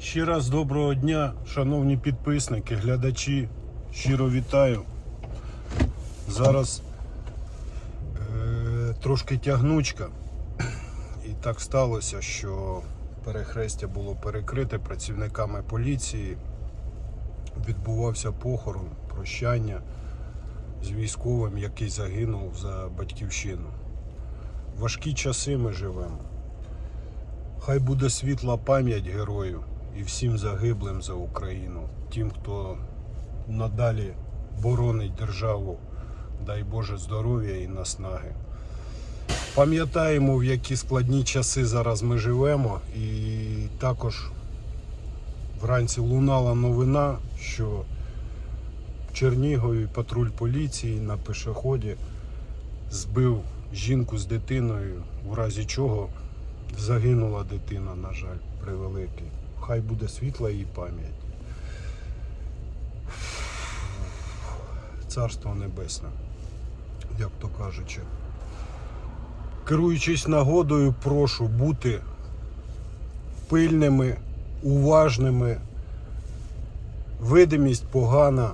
Ще раз доброго дня, шановні підписники, глядачі. Щиро вітаю. Зараз е, трошки тягнучка. І так сталося, що перехрестя було перекрите працівниками поліції. Відбувався похорон, прощання з військовим, який загинув за батьківщину. Важкі часи ми живемо. Хай буде світла пам'ять герою і всім загиблим за Україну, тим, хто надалі боронить державу, дай Боже здоров'я і наснаги. Пам'ятаємо, в які складні часи зараз ми живемо, і також вранці лунала новина, що в Чернігові патруль поліції на пешеході збив жінку з дитиною, в разі чого загинула дитина, на жаль, превеликий. Хай буде світла її пам'ять. Царство небесне, як то кажучи. Керуючись нагодою, прошу бути пильними, уважними. Видимість погана,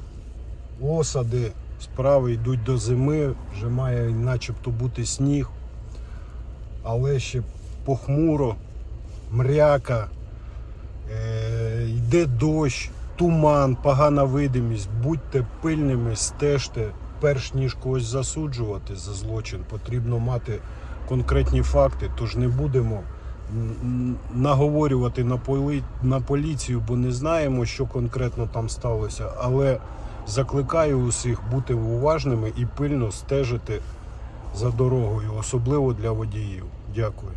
осади, справи йдуть до зими, вже має начебто бути сніг, але ще похмуро, мряка, йде дощ, туман, погана видимість. Будьте пильними, стежте. Перш ніж когось засуджувати за злочин, потрібно мати конкретні факти, тож не будемо наговорювати на, полі... на поліцію, бо не знаємо, що конкретно там сталося. Але закликаю усіх бути уважними і пильно стежити за дорогою, особливо для водіїв. Дякую.